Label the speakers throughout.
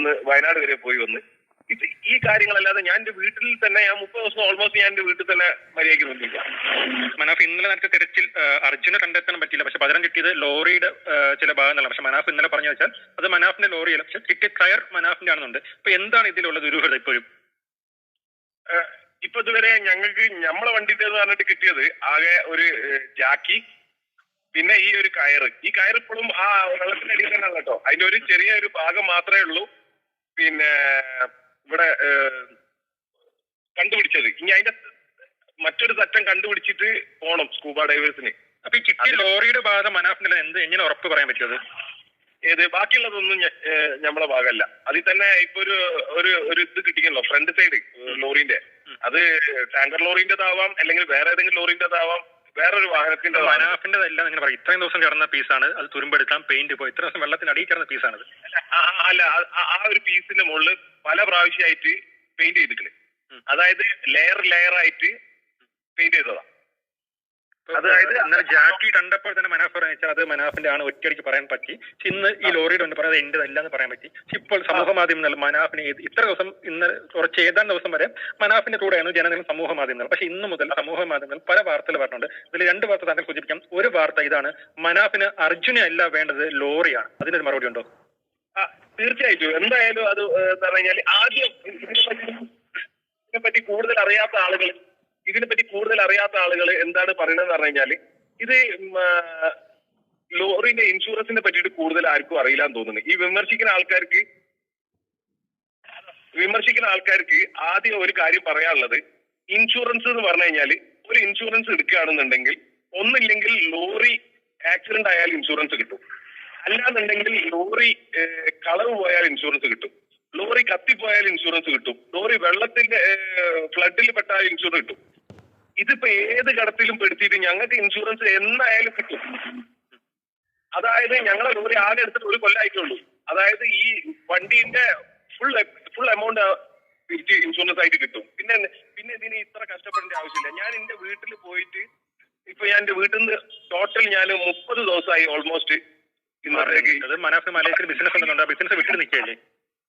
Speaker 1: ഒന്ന് വയനാട് വരെ പോയി വന്ന്. ഇത് ഈ കാര്യങ്ങളല്ലാതെ ഞാൻ എന്റെ വീട്ടിൽ തന്നെ ഞാൻ മുപ്പത് ദിവസം ഓൾമോസ്റ്റ് ഞാൻ എന്റെ വീട്ടിൽ തന്നെ മര്യാദയ്ക്ക് നിന്നില്ല.
Speaker 2: മനാഫ് ഇന്നലെ നടത്തിയ തിരച്ചിൽ അർജുന കണ്ടെത്താൻ പറ്റിയില്ല. പക്ഷെ പകരം കിട്ടിയത് ലോറിയുടെ ചില ഭാഗങ്ങളാണ് പക്ഷെ മനാഫ് ഇന്നലെ പറഞ്ഞു വെച്ചാൽ അത് മനാഫിന്റെ ലോറിയല്ല. പക്ഷെ കിട്ടിയ ടയർ മനാഫിന്റെ ആണെന്നുണ്ട്. അപ്പൊ എന്താണ് ഇതിലുള്ള ദുരൂഹത ഇപ്പോഴും?
Speaker 1: ഇപ്പൊ ഇതുവരെ ഞങ്ങൾക്ക് ഞമ്മളെ വണ്ടിന്റെ പറഞ്ഞിട്ട് കിട്ടിയത് ആകെ ഒരു ജാക്കി പിന്നെ ഈ ഒരു കയർ ഈ കയർ ഇപ്പോഴും ആ വെള്ളത്തിന്റെ അടിയിൽ തന്നെ കേട്ടോ. അതിന്റെ ഒരു ചെറിയ ഒരു ഭാഗം മാത്രമേ ഉള്ളൂ. പിന്നെ ഇവിടെ കണ്ടുപിടിച്ചത്. ഇനി അതിന്റെ മറ്റൊരു തറ്റം കണ്ടുപിടിച്ചിട്ട് പോണം സ്കൂബ ഡൈവേഴ്സിന്.
Speaker 2: അപ്പൊ ഈ ചിട്ടി ലോറിയുടെ ഭാഗം മനാഫിന്റെ എന്ത് എങ്ങനെ ഉറപ്പ് പറയാൻ പറ്റിയത്
Speaker 1: ഏത് ബാക്കിയുള്ളതൊന്നും നമ്മളെ ഭാഗമല്ല. അതിൽ തന്നെ ഇപ്പൊ ഒരു ഒരു ഒരു ഇത് കിട്ടിക്കണല്ലോ ഫ്രണ്ട് സൈഡ് ലോറിന്റെ. അത് ടാങ്കർ ലോറിന്റേതാവാം അല്ലെങ്കിൽ വേറെ ഏതെങ്കിലും ലോറിന്റേതാവാം വേറൊരു വാഹനത്തിന്റെ
Speaker 2: മനാഫിന്റെതല്ല ഇങ്ങനെ പറയും. ഇത്രയും ദിവസം കിടന്ന പീസാണ്. അത് തുരുമ്പെടുക്കാം പെയിന്റ് പോയി. ഇത്ര ദിവസം വെള്ളത്തിന് അടിയിൽ കിടന്ന പീസാണത്.
Speaker 1: അല്ല ആ- ഒരു പീസിന്റെ മുകളിൽ പല പ്രാവശ്യമായിട്ട് പെയിന്റ് ചെയ്തിട്ടുണ്ട് അതായത് ലെയർ ലെയർ ആയിട്ട് പെയിന്റ് ചെയ്തതാ. അതായത്
Speaker 2: അന്നേരം ജാക്കി കണ്ടപ്പോൾ തന്നെ മനാഫ് പറഞ്ഞു വെച്ചാൽ അത് മനാഫിന്റെ ആണ് ഒറ്റയടിക്ക് പറയാൻ പറ്റി. ഇന്ന് ഈ ലോറിയുടെ ഉണ്ട് പറയുന്നത് എന്റെ അല്ല എന്ന് പറയാൻ പറ്റി. ഇപ്പോൾ സമൂഹ മാധ്യമങ്ങൾ മനാഫിനെ ഇത്ര ദിവസം ഇന്ന് കുറച്ച് ഏതാണ്ട് ദിവസം വരെ മനാഫിന്റെ കൂടെയാണ് ജനങ്ങൾ സമൂഹ മാധ്യമങ്ങൾ പക്ഷെ ഇന്ന് മുതൽ സമൂഹ മാധ്യമങ്ങൾ പല വാർത്തകൾ പറഞ്ഞിട്ടുണ്ട്. ഇതിൽ രണ്ട് വാർത്ത താങ്കൾ സൂചിപ്പിക്കാം. ഒരു വാർത്ത ഇതാണ് മനാഫിന് അർജുനെ അല്ല വേണ്ടത് ലോറിയാണ്. അതിനൊരു മറുപടി ഉണ്ടോ?
Speaker 1: ആ, തീർച്ചയായിട്ടും. എന്തായാലും അത് പറഞ്ഞു കഴിഞ്ഞാൽ ആദ്യം ഇതിനെപ്പറ്റി കൂടുതൽ അറിയാത്ത ആളുകൾ ഇതിനെപ്പറ്റി കൂടുതൽ അറിയാത്ത ആളുകൾ എന്താണ് പറയുന്നത് പറഞ്ഞു കഴിഞ്ഞാൽ ഇത് ലോറിന്റെ ഇൻഷുറൻസിനെ പറ്റിയിട്ട് കൂടുതൽ ആർക്കും അറിയില്ല എന്ന് തോന്നുന്നു. ഈ വിമർശിക്കുന്ന ആൾക്കാർക്ക് വിമർശിക്കുന്ന ആൾക്കാർക്ക് ആദ്യം ഒരു കാര്യം പറയാനുള്ളത്. ഇൻഷുറൻസ് എന്ന് പറഞ്ഞു കഴിഞ്ഞാൽ ഒരു ഇൻഷുറൻസ് എടുക്കുകയാണെന്നുണ്ടെങ്കിൽ ഒന്നില്ലെങ്കിൽ ലോറി ആക്സിഡന്റ് ആയാൽ ഇൻഷുറൻസ് കിട്ടും. അല്ലാന്നുണ്ടെങ്കിൽ ലോറി കളവ് പോയാൽ ഇൻഷുറൻസ് കിട്ടും. ലോറി കത്തിപ്പോയാൽ ഇൻഷുറൻസ് കിട്ടും. ലോറി വെള്ളത്തിന്റെ ഫ്ലഡിൽ പെട്ടാൽ ഇൻഷുറൻസ് കിട്ടും. ഇതിപ്പോ ഏത് കടത്തിലും പെടുത്തിയിട്ട് ഞങ്ങൾക്ക് ഇൻഷുറൻസ് എന്നായാലും കിട്ടും. അതായത് ഞങ്ങളെ ലോറി ആകെ എടുത്തിട്ട് ഒരു കൊല്ലായിട്ടുള്ളൂ. അതായത് ഈ വണ്ടീന്റെ ഫുൾ ഫുൾ എമൗണ്ട് തിരിച്ച് ഇൻഷുറൻസ് ആയിട്ട് കിട്ടും. പിന്നെ പിന്നെ ഇതിന് ഇത്ര കഷ്ടപ്പെടേണ്ട ആവശ്യമില്ല. ഞാൻ എന്റെ വീട്ടിൽ പോയിട്ട് ഇപ്പൊ ഞാൻ എന്റെ വീട്ടിൽ നിന്ന് ടോട്ടൽ ഞാൻ മുപ്പത് ദിവസമായി ഓൾമോസ്റ്റ്
Speaker 2: ബിസിനസ്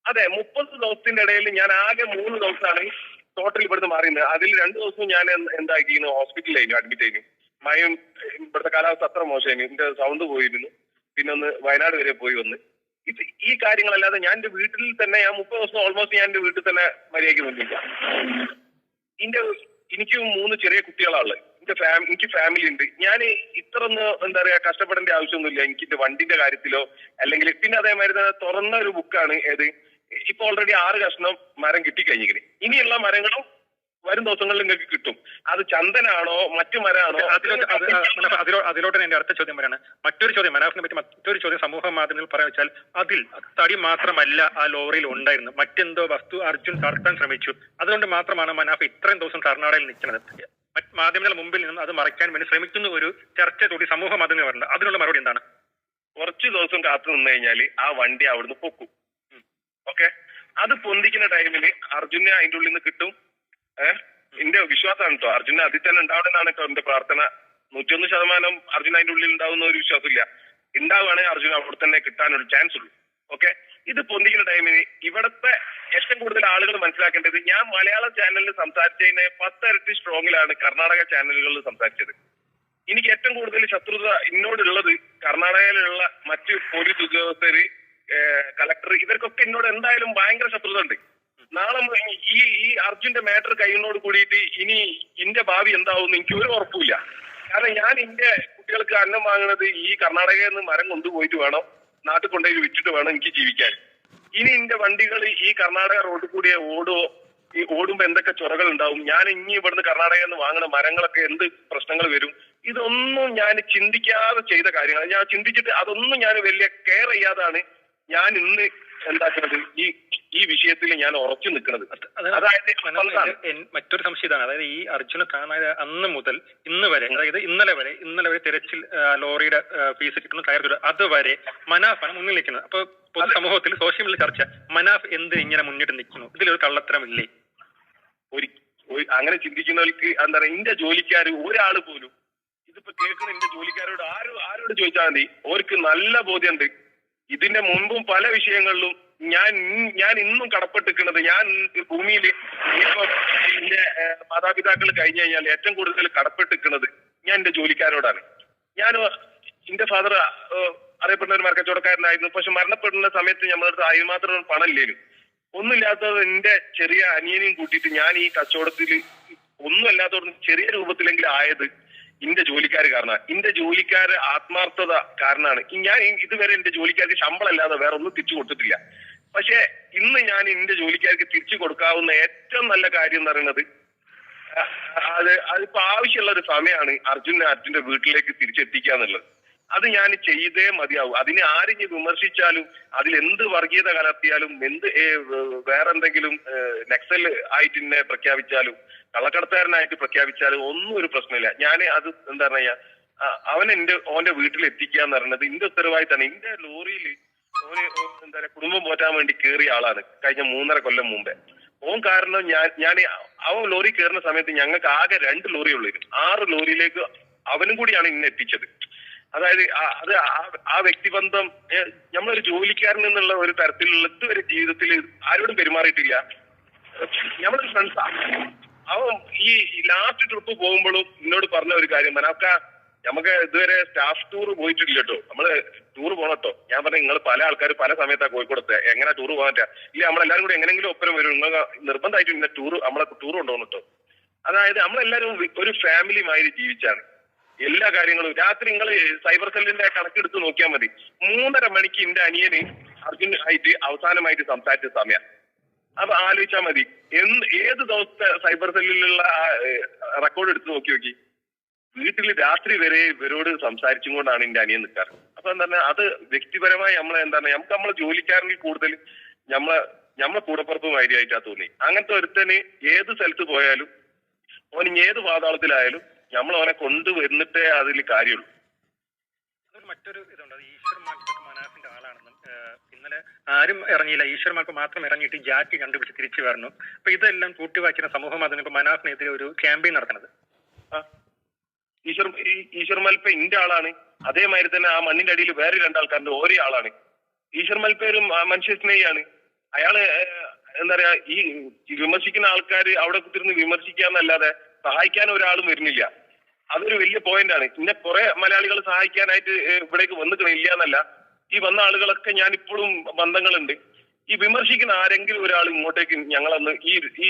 Speaker 1: അതെ മുപ്പത് ദിവസത്തിന്റെ ഇടയിൽ ഞാൻ ആകെ മൂന്ന് ദിവസമാണ് ടോട്ടൽ ഇവിടുന്ന് മാറിയത് അതിൽ രണ്ടു ദിവസം ഞാൻ എന്താ ചെയ്യുന്നു? ഹോസ്പിറ്റലിൽ ഹോസ്പിറ്റലിലായിരുന്നു അഡ്മിറ്റ് ആയിരുന്നു മയം ഇവിടുത്തെ കാലാവസ്ഥ അത്ര മോശമായിരുന്നു. എന്റെ സൗണ്ട് പോയിരുന്നു. പിന്നെ ഒന്ന് വയനാട് വരെ പോയി വന്ന്. ഇത് ഈ കാര്യങ്ങളല്ലാതെ ഞാൻ എന്റെ വീട്ടിൽ തന്നെ ഞാൻ മുപ്പത് ദിവസം ഓൾമോസ്റ്റ് ഞാൻ എന്റെ വീട്ടിൽ തന്നെ മര്യാദയ്ക്ക് നിന്നില്ല എന്റെ എനിക്ക് മൂന്ന് ചെറിയ കുട്ടികളാണ് എന്റെ ഫാമിലി എനിക്ക് ഫാമിലി ഉണ്ട്. ഞാൻ ഇത്ര ഒന്ന് എന്താ പറയാ കഷ്ടപ്പെടേണ്ട ആവശ്യമൊന്നുമില്ല. എനിക്ക് എന്റെ വണ്ടിന്റെ കാര്യത്തിലോ അല്ലെങ്കിൽ പിന്നെ അതേമാതിരി തന്നെ തുറന്ന ഒരു ബുക്കാണ് ഏത്? ഇപ്പൊ ഓൾറെഡി ആറ് കഷ്ണം മരം കിട്ടിക്കഴിഞ്ഞിരിക്കുന്നത് ഇനിയുള്ള മരങ്ങളും വരും ദിവസങ്ങളിൽ നിങ്ങൾക്ക് കിട്ടും. അത് ചന്ദനാണോ മറ്റു മരമാണോ?
Speaker 2: അതിലോട്ട് എന്റെ അടുത്ത ചോദ്യം വരാണ്. മറ്റൊരു ചോദ്യം മനാഫിനെ പറ്റി മറ്റൊരു ചോദ്യം സമൂഹ മാധ്യമങ്ങളിൽ പറയാൻ വെച്ചാൽ അതിൽ തടി മാത്രമല്ല ആ ലോറിയിൽ ഉണ്ടായിരുന്നു. മറ്റെന്തോ വസ്തു അർജുൻ കടത്താൻ ശ്രമിച്ചു. അതുകൊണ്ട് മാത്രമാണ് മനാഫ് ഇത്രയും ദിവസം കർണാടകയിൽ നിൽക്കുന്നത്. മറ്റ് മാധ്യമങ്ങളുടെ മുമ്പിൽ നിന്നും അത് മറയ്ക്കാൻ വേണ്ടി ശ്രമിക്കുന്ന ഒരു ചർച്ച കൂടി സമൂഹ മാധ്യമങ്ങൾ അതിനുള്ള മറുപടി എന്താണ്?
Speaker 1: കുറച്ച് ദിവസം കാത്തു നിന്ന് കഴിഞ്ഞാൽ ആ വണ്ടി അവിടുന്ന് പൊക്കും. ഓക്കെ. അത് പൊന്തിക്കുന്ന ടൈമിൽ അർജുനെ അതിന്റെ ഉള്ളിൽ നിന്ന് കിട്ടും. ഏഹ് എന്റെ വിശ്വാസമാണ് കേട്ടോ അർജുന അതിൽ തന്നെ ഉണ്ടാവണമെന്നാണ് കേട്ടോ എന്റെ പ്രാർത്ഥന. നൂറ്റൊന്ന് ശതമാനം അർജുന അതിന്റെ ഉള്ളിൽ ഉണ്ടാവുന്ന ഒരു വിശ്വാസമില്ല. ഉണ്ടാവുകയാണെങ്കിൽ അർജുന അവിടെ തന്നെ കിട്ടാനൊരു ചാൻസ് ഉള്ളൂ. ഓക്കെ? ഇത് പൊന്തിക്കുന്ന ടൈമിന് ഇവിടത്തെ ഏറ്റവും കൂടുതൽ ആളുകൾ മനസ്സിലാക്കേണ്ടത് ഞാൻ മലയാളം ചാനലിൽ സംസാരിച്ചതിന് പത്തരട്ടി സ്ട്രോങ്ങിലാണ് കർണാടക ചാനലുകളിൽ സംസാരിച്ചത്. എനിക്ക് ഏറ്റവും കൂടുതൽ ശത്രുത ഇന്നോടുള്ളത് കർണാടകയിലുള്ള മറ്റ് പോലീസ് ഉദ്യോഗസ്ഥര് കളക്ടർ ഇവർക്കൊക്കെ എന്നോട് എന്തായാലും ഭയങ്കര ശത്രുത ഉണ്ട് നാളെ ഈ ഈ അർജുന്റെ മാറ്റർ കഴിയുന്നോട് കൂടിയിട്ട് ഇനി ഇന്റെ ഭാവി എന്താവും എനിക്ക് ഒരു ഉറപ്പില്ല കാരണം ഞാൻ ഇന്റെ കുട്ടികൾക്ക് അന്നം വാങ്ങുന്നത് ഈ കർണാടകയിൽ നിന്ന് മരം കൊണ്ടുപോയിട്ട് വേണം നാട്ടിൽ കൊണ്ടുപോയി വിറ്റിട്ട് വേണം എനിക്ക് ജീവിക്കാൻ. ഇനി എന്റെ വണ്ടികൾ ഈ കർണാടക റോഡിൽ കൂടിയ ഓടുവോ ഈ ഓടുമ്പോ എന്തൊക്കെ ചൊറകൾ ഉണ്ടാവും? ഞാൻ ഇനി ഇവിടുന്ന് കർണാടകയിൽ നിന്ന് വാങ്ങുന്ന മരങ്ങളൊക്കെ എന്ത് പ്രശ്നങ്ങൾ വരും? ഇതൊന്നും ഞാൻ ചിന്തിക്കാതെ ചെയ്ത കാര്യങ്ങൾ ഞാൻ ചിന്തിച്ചിട്ട് അതൊന്നും ഞാൻ വലിയ കെയർ ചെയ്യാതാണ് ഞാൻ ഇന്ന് എന്താക്കുന്നത്? ഈ ഈ വിഷയത്തിൽ ഞാൻ ഉറച്ചു നിൽക്കുന്നത്.
Speaker 2: അത്
Speaker 1: അതായത്
Speaker 2: മറ്റൊരു സംശയം ഇതാണ്. അതായത് ഈ അർജുന കാണാതെ അന്ന് മുതൽ ഇന്ന് വരെ അതായത് ഇന്നലെ വരെ ഇന്നലെ വരെ തിരച്ചിൽ ലോറിയുടെ ഫീസ് കിട്ടുന്ന ടയർ തുക അതുവരെ മനാഫാണ് മുന്നിൽ നിൽക്കുന്നത്. അപ്പൊ പൊതുസമൂഹത്തിൽ സോഷ്യൽ മീഡിയ ചർച്ച മനാഫ് എന്ത് ഇങ്ങനെ മുന്നിട്ട് നിൽക്കുന്നു? ഇതിലൊരു കള്ളത്തരമില്ലേ?
Speaker 1: ഒരു അങ്ങനെ ചിന്തിക്കുന്നവർക്ക് എന്താ പറയാ എന്റെ ജോലിക്കാർ ഒരാൾ പോലും ഇതിപ്പോ കേൾക്കുന്ന എന്റെ ജോലിക്കാരോട് ആരും ആരോട് ചോദിച്ചാൽ മതി? അവർക്ക് നല്ല ബോധ്യമുണ്ട് ഇതിന്റെ മുൻപും പല വിഷയങ്ങളിലും ഞാൻ ഞാൻ ഇന്നും കടപ്പെട്ടിരിക്കുന്നത് ഞാൻ ഭൂമിയിൽ എന്റെ മാതാപിതാക്കൾ കഴിഞ്ഞു കഴിഞ്ഞാൽ ഏറ്റവും കൂടുതൽ കടപ്പെട്ടിരിക്കുന്നത് ഞാൻ എന്റെ ജോലിക്കാരോടാണ്. ഞാൻ എന്റെ ഫാദർ അറിയപ്പെടുന്ന ഒരു മരക്കച്ചവടക്കാരനായിരുന്നു. പക്ഷെ മരണപ്പെടുന്ന സമയത്ത് നമ്മളടുത്ത് അതിന് മാത്രം പണം ഇല്ലേനും. ഒന്നുമില്ലാത്തത് എന്റെ ചെറിയ അനിയനെയും കൂട്ടിയിട്ട് ഞാൻ ഈ കച്ചവടത്തിൽ ഒന്നുമല്ലാത്തവർ ചെറിയ രൂപത്തിലെങ്കിലും ആയത് ഇന്റെ ജോലിക്കാർ കാരണമാണ് ഇന്റെ ജോലിക്കാർ ആത്മാർത്ഥത കാരണമാണ് ഞാൻ ഇതുവരെ എന്റെ ജോലിക്കാർക്ക് ശമ്പളം അല്ലാതെ വേറെ ഒന്നും തിരിച്ചു കൊടുത്തിട്ടില്ല. പക്ഷെ ഇന്ന് ഞാൻ എന്റെ ജോലിക്കാർക്ക് തിരിച്ചു കൊടുക്കാവുന്ന ഏറ്റവും നല്ല കാര്യം എന്ന് പറയുന്നത് അത് അതിപ്പോ ആവശ്യമുള്ള ഒരു സമയമാണ് അർജുൻ അർജുന്റെ വീട്ടിലേക്ക് തിരിച്ചെത്തിക്കുക എന്നുള്ളത്. അത് ഞാൻ ചെയ്തേ മതിയാവും. അതിനെ ആരിഞ്ഞ് വിമർശിച്ചാലും അതിൽ എന്ത് വർഗീയത കലർത്തിയാലും എന്ത് വേറെന്തെങ്കിലും നക്സൽ ആയിട്ട് പ്രഖ്യാപിച്ചാലും കള്ളക്കടത്തുകാരനായിട്ട് പ്രഖ്യാപിച്ചാൽ ഒന്നും ഒരു പ്രശ്നമില്ല. ഞാൻ അത് എന്താ പറയാ അവൻ എന്റെ ഓന്റെ വീട്ടിൽ എത്തിക്കുക എന്ന് പറയുന്നത് എന്റെ ഉത്തരവാദിത്തമാണ് എന്റെ ലോറിയിൽ ഓന് എന്താ കുടുംബം പോറ്റാൻ വേണ്ടി കയറിയ ആളാണ് കഴിഞ്ഞ മൂന്നര കൊല്ലം മുമ്പേ. ഓൻ കാരണം ഞാൻ ഞാൻ അവൻ ലോറി കയറുന്ന സമയത്ത് ഞങ്ങൾക്ക് ആകെ രണ്ട് ലോറി ഉള്ളു. ആറ് ലോറിയിലേക്ക് അവനും കൂടിയാണ് ഇന്ന് എത്തിച്ചത്. അതായത് അത് ആ- വ്യക്തിബന്ധം നമ്മളൊരു ജോലിക്കാരൻ എന്നുള്ള ഒരു തരത്തിലുള്ള ഇതുവരെ ജീവിതത്തിൽ ആരോടും പെരുമാറിയിട്ടില്ല. നമ്മളൊരു ഫ്രണ്ട്സാ അവൻ ഈ ലാസ്റ്റ് ട്രിപ്പ് പോകുമ്പോഴും എന്നോട് പറഞ്ഞ ഒരു കാര്യം മനാക്ക നമുക്ക് ഇതുവരെ സ്റ്റാഫ് ടൂർ പോയിട്ടില്ല കേട്ടോ. നമ്മൾ ടൂർ പോണട്ടോ ഞാൻ പറഞ്ഞു നിങ്ങൾ പല ആൾക്കാർ പല സമയത്താ കോഴിക്കോടത്തെ. എങ്ങനെ ടൂർ പോകാൻ ഇല്ല നമ്മളെല്ലാരും കൂടി എങ്ങനെങ്കിലും ഒപ്പരം വരും. നിങ്ങൾ നിർബന്ധമായിട്ടും ഇന്ന ടൂർ നമ്മളെ ടൂർ കൊണ്ടുപോകണം അതായത് നമ്മളെല്ലാരും ഒരു ഫാമിലി മാതിരി ജീവിച്ചാണ്. എല്ലാ കാര്യങ്ങളും. രാത്രി നിങ്ങൾ സൈബർ സെല്ലിന്റെ കണക്കെടുത്ത് നോക്കിയാൽ മതി. മൂന്നര മണിക്ക് എന്റെ അനിയന് അർജുൻ ആയിട്ട് അവസാനമായിട്ട് സംസാരിച്ച സമയം. അപ്പൊ ആലോചിച്ചാൽ മതി. എന്ന് ഏത് ദിവസത്തെ സൈബർ സെല്ലിലുള്ള റെക്കോർഡ് എടുത്ത് നോക്കി നോക്കി. വീട്ടിൽ രാത്രി വരെ ഇവരോട് സംസാരിച്ചും കൊണ്ടാണ് എന്റെ അനിയൻ നിൽക്കാറ് അപ്പൊ എന്താ പറഞ്ഞാ അത് വ്യക്തിപരമായി നമ്മൾ എന്താണ് നമുക്ക് നമ്മളെ ജോലിക്കാരനിൽ കൂടുതൽ നമ്മളെ നമ്മളെ കൂടപ്പുറപ്പ് ആയിട്ടാ തോന്നി. അങ്ങനത്തെ ഒരുത്തന് ഏത് സ്ഥലത്ത് പോയാലും ഓൻ ഏത് പാതാളത്തിലായാലും നമ്മൾ അവനെ കൊണ്ടുവന്നിട്ടേ അതിൽ കാര്യമുള്ളൂ.
Speaker 2: മറ്റൊരു ഇതുണ്ട്. അത് ഇന്നലെ ആരും ഇറങ്ങിയില്ല. ഈശ്വർ മാൽപ്പ് മാത്രം ഇറങ്ങിയിട്ട് ജാറ്റി കണ്ടുപിടിച്ച് തിരിച്ചു വരണം. അപ്പൊ ഇതെല്ലാം കൂട്ടിവായിക്കുന്ന സമൂഹ മാധ്യമം ഇപ്പൊ മനാഫിനെതിരെ ഒരു ക്യാമ്പയിൻ നടക്കുന്നത്
Speaker 1: ഈശ്വർമാൽപ്പ ഇന്റെ ആളാണ്. അതേമാതിരി തന്നെ ആ മണ്ണിന്റെ അടിയിൽ വേറെ രണ്ടാൾക്കാരുടെ ഓരോ ആളാണ്. ഈശ്വർ ഒരു മനുഷ്യ സ്നേഹിയാണ്. അയാൾ എന്താ പറയാ ഈ വിമർശിക്കുന്ന ആൾക്കാർ അവിടെ കുത്തിരുന്ന് വിമർശിക്കാന്നല്ലാതെ സഹായിക്കാൻ ഒരാളും വരുന്നില്ല. അതൊരു വലിയ പോയിന്റ് ആണ്. പിന്നെ കുറെ മലയാളികൾ സഹായിക്കാനായിട്ട് ഇവിടേക്ക് വന്നിട്ടില്ല എന്നല്ല. ഈ വന്ന ആളുകളൊക്കെ ഞാൻ ഇപ്പോഴും ബന്ധങ്ങളുണ്ട്. ഈ വിമർശിക്കുന്ന ആരെങ്കിലും ഒരാൾ ഇങ്ങോട്ടേക്ക് ഞങ്ങളന്ന് ഈ ഈ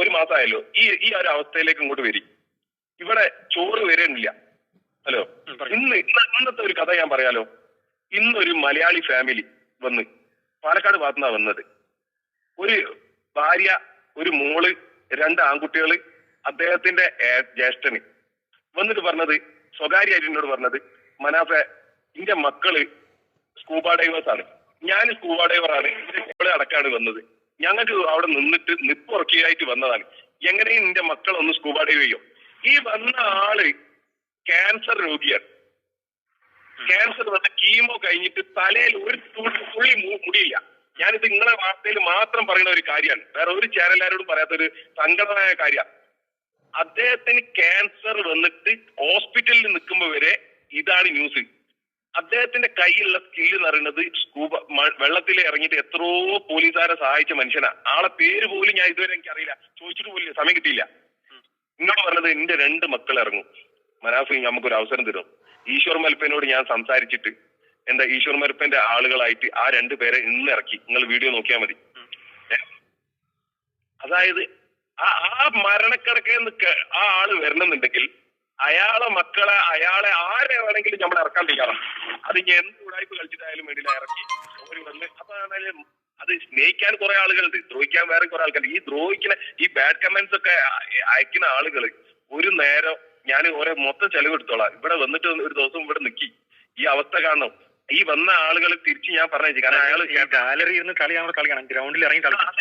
Speaker 1: ഒരു മാസമായല്ലോ ഈ ഈ ഒരു അവസ്ഥയിലേക്ക് ഇങ്ങോട്ട് വരും. ഇവിടെ ചോറ് വരണില്ല ഹലോ ഇന്ന്. ഇന്ന് അന്നത്തെ ഇന്നത്തെ ഒരു കഥ ഞാൻ പറയാലോ. ഇന്നൊരു മലയാളി ഫാമിലി വന്ന് പാലക്കാട് ഭാഗത്തുനിന്നാ വന്നത്. ഒരു ഭാര്യ ഒരു മോൾ രണ്ട് ആൺകുട്ടികൾ അദ്ദേഹത്തിന്റെ ജ്യേഷ്ഠന്. വന്നിട്ട് പറഞ്ഞത് സ്വകാര്യമായിട്ട് എന്നോട് പറഞ്ഞത് മനാഫെ എന്റെ മക്കൾ സ്കൂബ ഡൈവേഴ്സ് ആണ്. ഞാൻ സ്കൂബ ഡൈവറാണ് ഇവിടെ അടക്കാണ് വന്നത്. ഞങ്ങൾക്ക് അവിടെ നിന്നിട്ട് നിപ്പുറക്കിയായിട്ട് വന്നതാണ്. എങ്ങനെയും നിന്റെ മക്കൾ ഒന്ന് സ്കൂബ ഡൈവ് ചെയ്യും? ഈ വന്ന ആൾ ക്യാൻസർ രോഗിയാണ്. ക്യാൻസർ വന്ന കീമോ കഴിഞ്ഞിട്ട് തലയിൽ ഒരു തുള്ളി മുടിയില്ല. ഞാനിത് നിങ്ങളെ വാർത്തയിൽ മാത്രം പറയുന്ന ഒരു കാര്യമാണ്. വേറെ ഒരു ചാനലുകാരോടും പറയാത്ത ഒരു സങ്കടമായ കാര്യമാണ്. അദ്ദേഹത്തിന് ക്യാൻസർ വന്നിട്ട് ഹോസ്പിറ്റലിൽ നിൽക്കുമ്പോൾ വരെ ഇതാണ് ന്യൂസ് അദ്ദേഹത്തിന്റെ കയ്യിലുള്ള സ്കില്ല് എന്ന് പറയുന്നത് സ്കൂബ വെള്ളത്തിൽ ഇറങ്ങിയിട്ട് എത്രയോ പോലീസുകാരെ സഹായിച്ച മനുഷ്യനാ. ആളെ പേര് പോലും ഞാൻ ഇതുവരെ എനിക്ക് അറിയില്ല ചോദിച്ചിട്ട് പോലും സമയം കിട്ടിയില്ല. എന്നോട് പറഞ്ഞത് എന്റെ രണ്ട് മക്കൾ ഇറങ്ങും. മനാഫി നമുക്കൊരു അവസരം തരും. ഈശ്വർ മൽപ്പനോട് ഞാൻ സംസാരിച്ചിട്ട് എന്താ ഈശ്വർ മൽപ്പന്റെ ആളുകളായിട്ട് ആ രണ്ട് പേരെ ഇന്ന് ഇറക്കി. നിങ്ങൾ വീഡിയോ നോക്കിയാൽ മതി. അതായത് ആ ആ മരണക്കിടക്കെന്ന് ആ ആൾ വരണമെന്നുണ്ടെങ്കിൽ അയാളെ മക്കളെ അയാളെ ആരെ വേണമെങ്കിലും നമ്മൾ ഇറക്കാൻ തയ്യാറാണ്. അത് ഇനി എന്ത് ഉടായ്പ കളിച്ചിട്ടായാലും വേണ്ടിയില്ല ഇറക്കി. ഒരു വന്ന് അപ്പൊ അത് സ്നേഹിക്കാൻ കുറെ ആളുകളുണ്ട് ദ്രോഹിക്കാൻ വേറെ കുറെ ആൾക്കാരുണ്ട്. ഈ ദ്രോഹിക്കുന്ന ഈ ബാഡ് കമന്റ്സ് ഒക്കെ അയ- അയക്കുന്ന ആളുകൾ ഒരു നേരം ഞാൻ ഓരോ മൊത്തം ചെലവ് എടുത്തോളാം ഇവിടെ വന്നിട്ട് ഒരു ദിവസം ഇവിടെ നിൽക്കി ഈ അവസ്ഥ കാണണം. ഈ വന്ന ആളുകൾ തിരിച്ച് ഞാൻ പറഞ്ഞു കാരണം അയാൾ
Speaker 2: ഗാലറി ഇരുന്ന് കളി നമ്മൾ കളിക്കണം ഗ്രൗണ്ടിൽ ഇറങ്ങി കളിക്കണം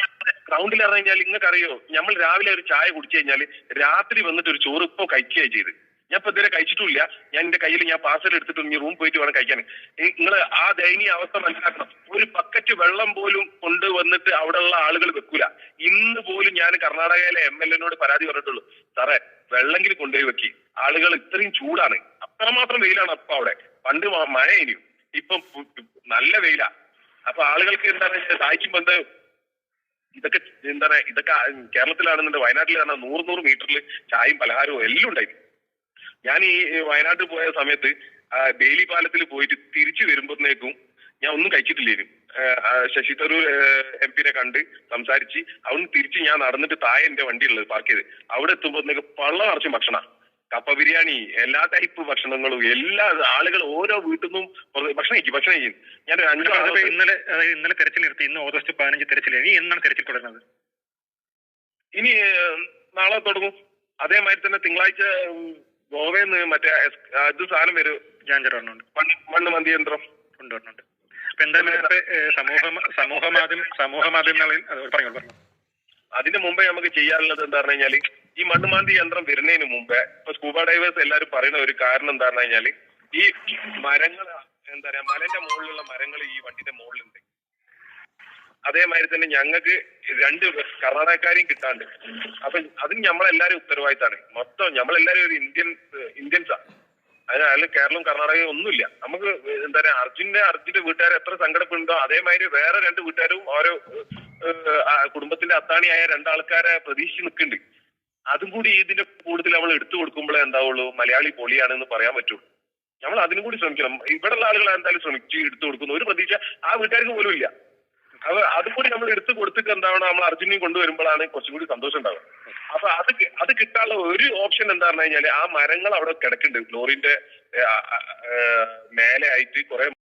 Speaker 1: ഗ്രൗണ്ടിൽ ഇറങ്ങി കഴിഞ്ഞാൽ നിങ്ങൾക്ക് അറിയോ നമ്മൾ രാവിലെ ഒരു ചായ കുടിച്ചു കഴിഞ്ഞാൽ രാത്രി വന്നിട്ട് ഒരു ചോറ് ഇപ്പൊ കഴിക്കുകയാണ് ചെയ്ത്. ഞാൻ ഇപ്പൊ ഇതുവരെ കഴിച്ചിട്ടില്ല ഞാൻ എന്റെ കയ്യിൽ ഞാൻ പാർസൽ എടുത്തിട്ട് ഇനി റൂം പോയിട്ട് വേണം കഴിക്കാൻ. നിങ്ങൾ ആ ദയനീയ അവസ്ഥ മനസ്സിലാക്കണം. ഒരു പക്കറ്റ് വെള്ളം പോലും കൊണ്ടുവന്നിട്ട് അവിടെയുള്ള ആളുകൾ വെക്കൂല. ഇന്ന് പോലും ഞാൻ കർണാടകയിലെ എം എൽ എനോട് പരാതി പറഞ്ഞിട്ടുള്ളൂ. സാറേ വെള്ളെങ്കിലും കൊണ്ടുപോയി വെക്കി. ആളുകൾ ഇത്രയും ചൂടാണ്. അത്രമാത്രം വെയിലാണ് അപ്പൊ അവിടെ. പണ്ട് മഴ ഇനിയും ഇപ്പം നല്ല വെയിലാ. അപ്പൊ ആളുകൾക്ക് എന്താണ് സഹായിക്കുമ്പോ എന്താ ഇതൊക്കെ എന്താണ് ഇതൊക്കെ കേരളത്തിലാണെന്നുണ്ട് വയനാട്ടിലാണ് നൂറ് നൂറ് മീറ്ററിൽ ചായയും പലഹാരവും എല്ലാം ഉണ്ടായിരുന്നു. ഞാൻ ഈ വയനാട്ടിൽ പോയ സമയത്ത് ഡെയിലി ബേലി പാലത്തിൽ പോയിട്ട് തിരിച്ചു വരുമ്പോഴത്തേക്കും ഞാൻ ഒന്നും കഴിച്ചിട്ടില്ലേനും. ശശി തരൂർ എം പിനെ കണ്ട് സംസാരിച്ച് അവിടുന്ന് തിരിച്ച് ഞാൻ നടന്നിട്ട് താഴെ എന്റെ വണ്ടി ഉള്ളത് പാർക്ക് ചെയ്ത്. അവിടെ എത്തുമ്പോഴത്തേക്ക് പള്ള നിറച്ചും ഭക്ഷണ. കപ്പ ബിരിയാണി എല്ലാ ടൈപ്പ് ഭക്ഷണങ്ങളും എല്ലാ ആളുകൾ ഓരോ വീട്ടിൽ നിന്നും ഭക്ഷണം കഴിക്കും ഭക്ഷണം കഴിക്കും. ഞാൻ അഞ്ച്
Speaker 2: ഇന്നലെ ഇന്നലെ തെരച്ചിൽ നിർത്തി. ഇന്ന് ഓഗസ്റ്റ് പതിനഞ്ച് തെരച്ചിൽ. ഇനി എന്നാണ് തെരച്ചിൽ തുടരുന്നത്?
Speaker 1: ഇനി നാളെ തുടങ്ങും. അതേമാതിരി തന്നെ തിങ്കളാഴ്ച ഗോവയിൽ നിന്ന് മറ്റേ ഇത് സാധനം വരും.
Speaker 2: ഞാൻ ചേട്ടനുണ്ട്
Speaker 1: മണ്ണ് മന്തി യന്ത്രം
Speaker 2: കൊണ്ടുവരുന്നുണ്ട് അപ്പൊ എന്തായാലും സമൂഹ സമൂഹ മാധ്യമ സമൂഹ മാധ്യമങ്ങളിൽ പറഞ്ഞോളൂ പറഞ്ഞു പറഞ്ഞു
Speaker 1: അതിന് മുമ്പേ നമുക്ക് ചെയ്യാനുള്ളത് എന്താ പറഞ്ഞു കഴിഞ്ഞാൽ ഈ മണ്ണുമാന്തി യന്ത്രം വരുന്നതിന് മുമ്പേ ഇപ്പൊ സ്കൂബ ഡൈവേഴ്സ് എല്ലാവരും പറയുന്ന ഒരു കാരണം എന്താന്ന് കഴിഞ്ഞാൽ ഈ മരങ്ങൾ എന്താ പറയാ മലന്റെ മുകളിലുള്ള മരങ്ങൾ ഈ വണ്ടിന്റെ മുകളിലുണ്ട്. അതേമാതിരി തന്നെ ഞങ്ങൾക്ക് രണ്ട് കർണാടകക്കാരെയും കിട്ടാണ്ട്. അപ്പൊ അതിന് നമ്മളെല്ലാരും ഉത്തരവാദിത്താണ്. മൊത്തം നമ്മളെല്ലാരും ഒരു ഇന്ത്യൻ ഇന്ത്യൻസാ. അതിന് അതിൽ കേരളം കർണാടകയും ഒന്നുമില്ല. നമുക്ക് എന്താ പറയാ അർജുന്റെ അർജുന്റെ വീട്ടുകാർ എത്ര സങ്കടപ്പെടുണ്ടോ അതേമാതിരി വേറെ രണ്ട് വീട്ടുകാരും ഓരോ കുടുംബത്തിന്റെ അത്താണിയായ രണ്ടാൾക്കാരെ പ്രതീക്ഷിച്ച് നിൽക്കുന്നുണ്ട്. അതും കൂടി ഇതിന്റെ കൂടുതൽ നമ്മൾ എടുത്തു കൊടുക്കുമ്പോഴേ എന്താവുള്ളൂ മലയാളി പൊളിയാണെന്ന് പറയാൻ പറ്റുള്ളൂ. നമ്മൾ അതിനും കൂടി ശ്രമിക്കണം. ഇവിടെയുള്ള ആളുകൾ എന്തായാലും ശ്രമിച്ച് എടുത്തു കൊടുക്കുന്നു. ഒരു പ്രതീക്ഷ ആ വീട്ടുകാർക്ക് പോലും ഇല്ല. അത് അതും കൂടി നമ്മൾ എടുത്തു കൊടുത്തിട്ട് എന്താണ് നമ്മൾ അർജുനെയും കൊണ്ടുവരുമ്പോഴാണ് കുറച്ചും കൂടി സന്തോഷം ഉണ്ടാവുക. അപ്പൊ അത് അത് കിട്ടാനുള്ള ഒരു ഓപ്ഷൻ എന്താ പറഞ്ഞു കഴിഞ്ഞാൽ ആ മരങ്ങൾ അവിടെ കിടക്കുന്നുണ്ട്. ലോറിന്റെ മേലെ ആയിട്ട് കുറെ